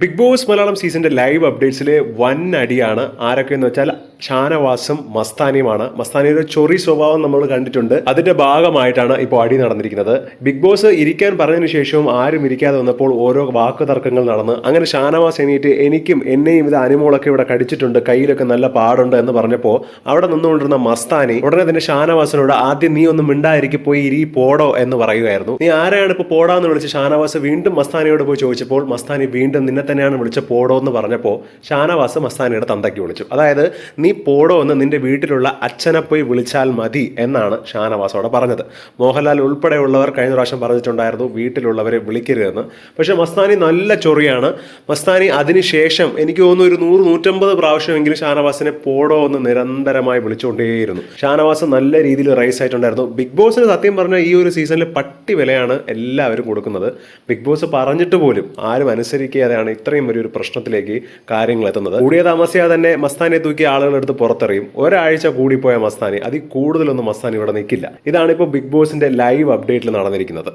Big boss Malayalam സീസണിന്റെ live അപ്ഡേറ്റ്സിലെ വൻ അടിയാണ് ആരൊക്കെയെന്ന് വെച്ചാൽ ഷാനവാസും മസ്താനിയുമാണ്. മസ്താനിയുടെ ചൊറി സ്വഭാവം നമ്മൾ കണ്ടിട്ടുണ്ട്. അതിന്റെ ഭാഗമായിട്ടാണ് ഇപ്പോൾ അടി നടന്നിരിക്കുന്നത്. ബിഗ് ബോസ് ഇരിക്കാൻ പറഞ്ഞതിന് ശേഷവും ആരും ഇരിക്കാതെ വന്നപ്പോൾ ഓരോ വാക്ക് തർക്കങ്ങൾ നടന്ന് അങ്ങനെ ഷാനവാസ് എണീറ്റ് എനിക്കും എന്നെയും ഇത് അനുമോളൊക്കെ ഇവിടെ കടിച്ചിട്ടുണ്ട്. കയ്യിലൊക്കെ നല്ല പാടുണ്ട് എന്ന് പറഞ്ഞപ്പോൾ അവിടെ നിന്നുകൊണ്ടിരുന്ന മസ്താനി ഉടനെ തന്നെ ഷാനവാസിനോട് ആദ്യം നീ ഒന്ന് മിണ്ടായിരിക്കും പോയി ഇരി പോടോ എന്ന് പറയുമായിരുന്നു നീ ആരെയാണ് ഇപ്പോൾ പോടാന്ന് വിളിച്ച്? ഷാനവാസ് വീണ്ടും മസ്താനിയോട് പോയി ചോദിച്ചപ്പോൾ മസ്താനി വീണ്ടും നിന്നെ തന്നെയാണ് വിളിച്ച പോടോ എന്ന് പറഞ്ഞപ്പോൾ ഷാനവാസ് മസ്താനിയുടെ തന്തയ്ക്ക് വിളിച്ചു. അതായത് നീ പോടോ എന്ന് നിന്റെ വീട്ടിലുള്ള അച്ഛനെ പോയി വിളിച്ചാൽ മതി എന്നാണ് ഷാനവാസ് അവിടെ പറഞ്ഞത്. മോഹൻലാൽ ഉൾപ്പെടെയുള്ളവർ കഴിഞ്ഞ പ്രാവശ്യം പറഞ്ഞിട്ടുണ്ടായിരുന്നു വീട്ടിലുള്ളവരെ വിളിക്കരുതെന്ന്. പക്ഷേ മസ്താനി നല്ല ചൊറിയാണ്. മസ്താനി അതിനുശേഷം എനിക്ക് തോന്നുന്നു ഒരു നൂറ് നൂറ്റമ്പത് പ്രാവശ്യമെങ്കിലും ഷാനവാസിനെ പോടോ എന്ന് നിരന്തരമായി വിളിച്ചുകൊണ്ടേയിരുന്നു. ഷാനവാസ് നല്ല രീതിയിൽ റൈസ് ആയിട്ടുണ്ടായിരുന്നു. ബിഗ് ബോസിന് സത്യം പറഞ്ഞാൽ ഈ ഒരു സീസണിൽ പട്ടി വിലയാണ് എല്ലാവരും കൊടുക്കുന്നത്. ബിഗ് ബോസ് പറഞ്ഞിട്ട് പോലും ആരും അനുസരിക്കാതെയാണ് ഇത്രയും വലിയൊരു പ്രശ്നത്തിലേക്ക് കാര്യങ്ങൾ എത്തുന്നത് കൂടിയ താമസിയാതെ തന്നെ മസ്താനെ തൂക്കി ആളുകളെടുത്ത് പുറത്തെറിയും. ഒരാഴ്ച കൂടിപ്പോയ മസ്താനി അതിൽ കൂടുതലൊന്നും മസ്താനി ഇവിടെ നിൽക്കില്ല. ഇതാണ് ഇപ്പോൾ ബിഗ് ബോസിന്റെ ലൈവ് അപ്ഡേറ്റിൽ നടന്നിരിക്കുന്നത്.